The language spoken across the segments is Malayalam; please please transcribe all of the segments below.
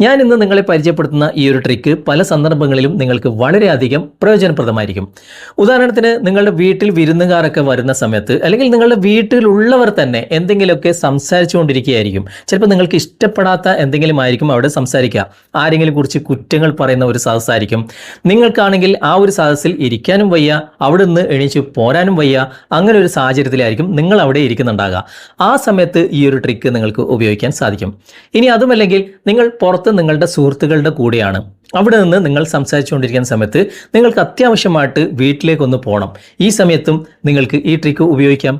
ഞാൻ ഇന്ന് നിങ്ങളെ പരിചയപ്പെടുത്തുന്ന ഈ ഒരു ട്രിക്ക് പല സന്ദർഭങ്ങളിലും നിങ്ങൾക്ക് വളരെയധികം പ്രയോജനപ്രദമായിരിക്കും. ഉദാഹരണത്തിന് നിങ്ങളുടെ വീട്ടിൽ വിരുന്നുകാരൊക്കെ വരുന്ന സമയത്ത് അല്ലെങ്കിൽ നിങ്ങളുടെ വീട്ടിലുള്ളവർ തന്നെ എന്തെങ്കിലുമൊക്കെ സംസാരിച്ചുകൊണ്ടിരിക്കുകയായിരിക്കും. ചിലപ്പോൾ നിങ്ങൾക്ക് ഇഷ്ടപ്പെടാത്ത എന്തെങ്കിലും ആയിരിക്കും അവിടെ സംസാരിക്കുക. ആരെങ്കിലും കുറിച്ച് കുറ്റങ്ങൾ പറയുന്ന ഒരു സദസ്സായിരിക്കും നിങ്ങൾക്കാണെങ്കിൽ ആ ഒരു സദസ്സിൽ ഇരിക്കാനും വയ്യ അവിടെ നിന്ന് എണീച്ച് പോരാനും വയ്യ അങ്ങനെ ഒരു സാഹചര്യത്തിലായിരിക്കും നിങ്ങൾ അവിടെ ഇരിക്കുന്നുണ്ടാകുക. ആ സമയത്ത് ഈ ഒരു ട്രിക്ക് നിങ്ങൾക്ക് ഉപയോഗിക്കാൻ സാധിക്കും. ഇനി അതുമല്ലെങ്കിൽ നിങ്ങൾ പുറത്ത് നിങ്ങളുടെ സുഹൃത്തുക്കളുടെ കൂടെയാണ്. അവിടെ നിന്ന് നിങ്ങൾ സംസാരിച്ചുകൊണ്ടിരിക്കുന്ന സമയത്ത് നിങ്ങൾക്ക് അത്യാവശ്യമായിട്ട് വീട്ടിലേക്കൊന്ന് പോകണം ഈ സമയത്തും നിങ്ങൾക്ക് ഈ ട്രിക്ക് ഉപയോഗിക്കാം.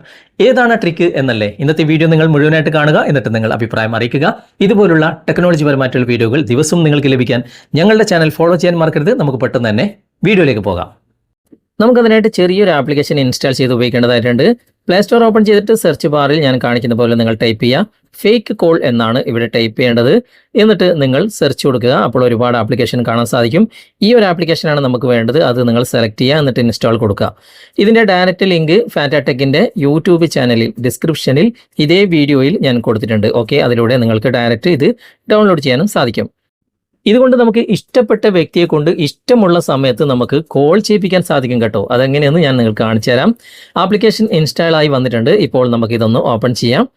ഏതാണ് ട്രിക്ക് എന്നല്ലേ? ഇന്നത്തെ വീഡിയോ നിങ്ങൾ മുഴുവനായിട്ട് കാണുക. എന്നിട്ട് നിങ്ങൾ അഭിപ്രായം അറിയിക്കുക. ഇതുപോലുള്ള ടെക്നോളജി പരമായിട്ടുള്ള വീഡിയോകൾ ദിവസവും നിങ്ങൾക്ക് ലഭിക്കാൻ ഞങ്ങളുടെ ചാനൽ ഫോളോ ചെയ്യാൻ മറക്കരുത്. നമുക്ക് പെട്ടെന്ന് തന്നെ വീഡിയോയിലേക്ക് പോകാം. നമുക്കതിനായിട്ട് ചെറിയൊരു ആപ്ലിക്കേഷൻ ഇൻസ്റ്റാൾ ചെയ്ത് ഉപയോഗിക്കേണ്ടതായിട്ടുണ്ട്. പ്ലേ സ്റ്റോർ ഓപ്പൺ ചെയ്തിട്ട് സെർച്ച് ബാറിൽ ഞാൻ കാണിക്കുന്ന പോലെ നിങ്ങൾ ടൈപ്പ് ചെയ്യുക ഫേക്ക് കോൾ എന്നാണ് ഇവിടെ ടൈപ്പ് ചെയ്യേണ്ടത്. എന്നിട്ട് നിങ്ങൾ സെർച്ച് കൊടുക്കുക. അപ്പോൾ ഒരുപാട് ആപ്ലിക്കേഷൻ കാണാൻ സാധിക്കും. ഈ ഒരു ആപ്ലിക്കേഷനാണ് നമുക്ക് വേണ്ടത്. അത് നിങ്ങൾ സെലക്ട് ചെയ്യുക. എന്നിട്ട് ഇൻസ്റ്റാൾ കൊടുക്കുക. ഇതിന്റെ ഡയറക്റ്റ് ലിങ്ക് ഫാറ്റാടെക്കിന്റെ യൂട്യൂബ് ചാനലിൽ ഡിസ്ക്രിപ്ഷനിൽ ഇതേ വീഡിയോയിൽ ഞാൻ കൊടുത്തിട്ടുണ്ട്. ഓക്കെ അതിലൂടെ നിങ്ങൾക്ക് ഡയറക്റ്റ് ഇത് ഡൗൺലോഡ് ചെയ്യാനും സാധിക്കും. ഇതുകൊണ്ട് നമുക്ക് ഇഷ്ടപ്പെട്ട വ്യക്തിയെ കൊണ്ട് ഇഷ്ടമുള്ള സമയത്ത് നമുക്ക് കോൾ ചെയ്യിപ്പിക്കാൻ സാധിക്കും കേട്ടോ. അതെങ്ങനെയെന്ന് ഞാൻ നിങ്ങൾക്ക് കാണിച്ചു തരാം. ആപ്ലിക്കേഷൻ ഇൻസ്റ്റാൾ ആയി വന്നിട്ടുണ്ട്. ഇപ്പോൾ നമുക്ക് ഇതൊന്ന് ഓപ്പൺ ചെയ്യാം.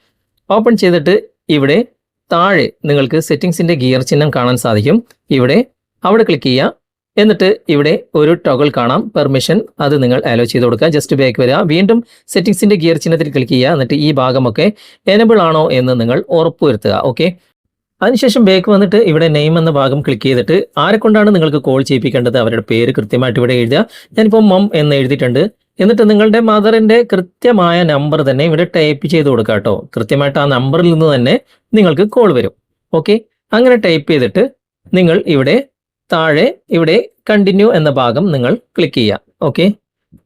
ഓപ്പൺ ചെയ്തിട്ട് ഇവിടെ താഴെ നിങ്ങൾക്ക് സെറ്റിംഗ്സിന്റെ ഗിയർ ചിഹ്നം കാണാൻ സാധിക്കും. ഇവിടെ അവിടെ ക്ലിക്ക് ചെയ്യുക. എന്നിട്ട് ഇവിടെ ഒരു ടൊഗിൾ കാണാം. പെർമിഷൻ അത് നിങ്ങൾ അലോ ചെയ്ത് കൊടുക്കുക. ജസ്റ്റ് ബാക്ക് വരിക. വീണ്ടും സെറ്റിംഗ്സിന്റെ ഗിയർ ചിഹ്നത്തിൽ ക്ലിക്ക് ചെയ്യുക. എന്നിട്ട് ഈ ഭാഗമൊക്കെ എനബിൾ ആണോ എന്ന് നിങ്ങൾ ഉറപ്പുവരുത്തുക. ഓക്കെ അതിനുശേഷം ബാക്ക് വന്നിട്ട് ഇവിടെ നെയിം എന്ന ഭാഗം ക്ലിക്ക് ചെയ്തിട്ട് ആരെ കൊണ്ടാണ് നിങ്ങൾക്ക് കോൾ ചെയ്യിപ്പിക്കേണ്ടത്? അവരുടെ പേര് കൃത്യമായിട്ട് ഇവിടെ എഴുതുക. ഞാനിപ്പോൾ മം എന്ന് എഴുതിയിട്ടുണ്ട്. എന്നിട്ട് നിങ്ങളുടെ മദറിന്റെ കൃത്യമായ നമ്പർ തന്നെ ഇവിടെ ടൈപ്പ് ചെയ്ത് കൊടുക്കുക കേട്ടോ. കൃത്യമായിട്ട് ആ നമ്പറിൽ നിന്ന് തന്നെ നിങ്ങൾക്ക് കോൾ വരും. ഓക്കെ അങ്ങനെ ടൈപ്പ് ചെയ്തിട്ട് നിങ്ങൾ ഇവിടെ താഴെ ഇവിടെ കണ്ടിന്യൂ എന്ന ഭാഗം നിങ്ങൾ ക്ലിക്ക് ചെയ്യുക. ഓക്കെ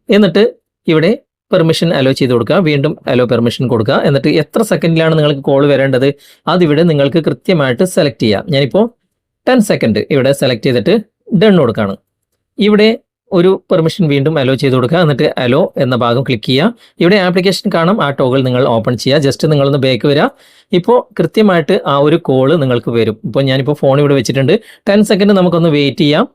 എന്നിട്ട് ഇവിടെ പെർമിഷൻ അലോ ചെയ്ത് കൊടുക്കുക. വീണ്ടും അലോ പെർമിഷൻ കൊടുക്കുക. എന്നിട്ട് എത്ര സെക്കൻഡിലാണ് നിങ്ങൾക്ക് കോൾ വരേണ്ടത്? അതിവിടെ നിങ്ങൾക്ക് കൃത്യമായിട്ട് സെലക്ട് ചെയ്യാം. ഞാനിപ്പോൾ ടെൻ സെക്കൻഡ് ഇവിടെ സെലക്ട് ചെയ്തിട്ട് ഡൺ കൊടുക്കുകയാണ്. ഇവിടെ ഒരു പെർമിഷൻ വീണ്ടും അലോ ചെയ്ത് കൊടുക്കുക. എന്നിട്ട് അലോ എന്ന ഭാഗം ക്ലിക്ക് ചെയ്യുക. ഇവിടെ ആപ്ലിക്കേഷൻ കാണാം. ആ ടോഗിൾ നിങ്ങൾ ഓപ്പൺ ചെയ്യുക. ജസ്റ്റ് നിങ്ങളൊന്ന് ബാക്ക് വരിക. ഇപ്പോൾ കൃത്യമായിട്ട് ആ ഒരു കോൾ നിങ്ങൾക്ക് വരും. ഇപ്പോൾ ഞാനിപ്പോൾ ഫോൺ ഇവിടെ വെച്ചിട്ടുണ്ട്. ടെൻ സെക്കൻഡ് നമുക്കൊന്ന് വെയിറ്റ് ചെയ്യാം.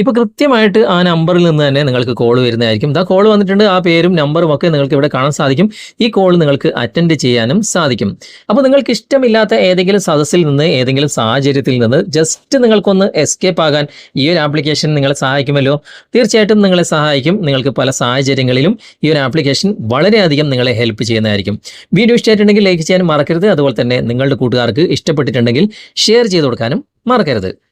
ഇപ്പോൾ കൃത്യമായിട്ട് ആ നമ്പറിൽ നിന്ന് തന്നെ നിങ്ങൾക്ക് കോൾ വരുന്നതായിരിക്കും. ആ കോൾ വന്നിട്ടുണ്ട് ആ പേരും നമ്പറും ഒക്കെ നിങ്ങൾക്ക് ഇവിടെ കാണാൻ സാധിക്കും. ഈ കോൾ നിങ്ങൾക്ക് അറ്റൻഡ് ചെയ്യാനും സാധിക്കും. അപ്പോൾ നിങ്ങൾക്ക് ഇഷ്ടമില്ലാത്ത ഏതെങ്കിലും സദസ്സിൽ നിന്ന് ഏതെങ്കിലും സാഹചര്യത്തിൽ നിന്ന് ജസ്റ്റ് നിങ്ങൾക്കൊന്ന് എസ്കേപ്പ് ആകാൻ ഈ ഒരു ആപ്ലിക്കേഷൻ നിങ്ങളെ സഹായിക്കുമല്ലോ? തീർച്ചയായിട്ടും നിങ്ങളെ സഹായിക്കും. നിങ്ങൾക്ക് പല സാഹചര്യങ്ങളിലും ഈ ഒരു ആപ്ലിക്കേഷൻ വളരെയധികം നിങ്ങളെ ഹെൽപ്പ് ചെയ്യുന്നതായിരിക്കും. വീഡിയോ ഇഷ്ടമായിട്ടുണ്ടെങ്കിൽ ലൈക്ക് ചെയ്യാൻ മറക്കരുത്. അതുപോലെ തന്നെ നിങ്ങളുടെ കൂട്ടുകാർക്ക് ഇഷ്ടപ്പെട്ടിട്ടുണ്ടെങ്കിൽ ഷെയർ ചെയ്ത് കൊടുക്കാനും മറക്കരുത്.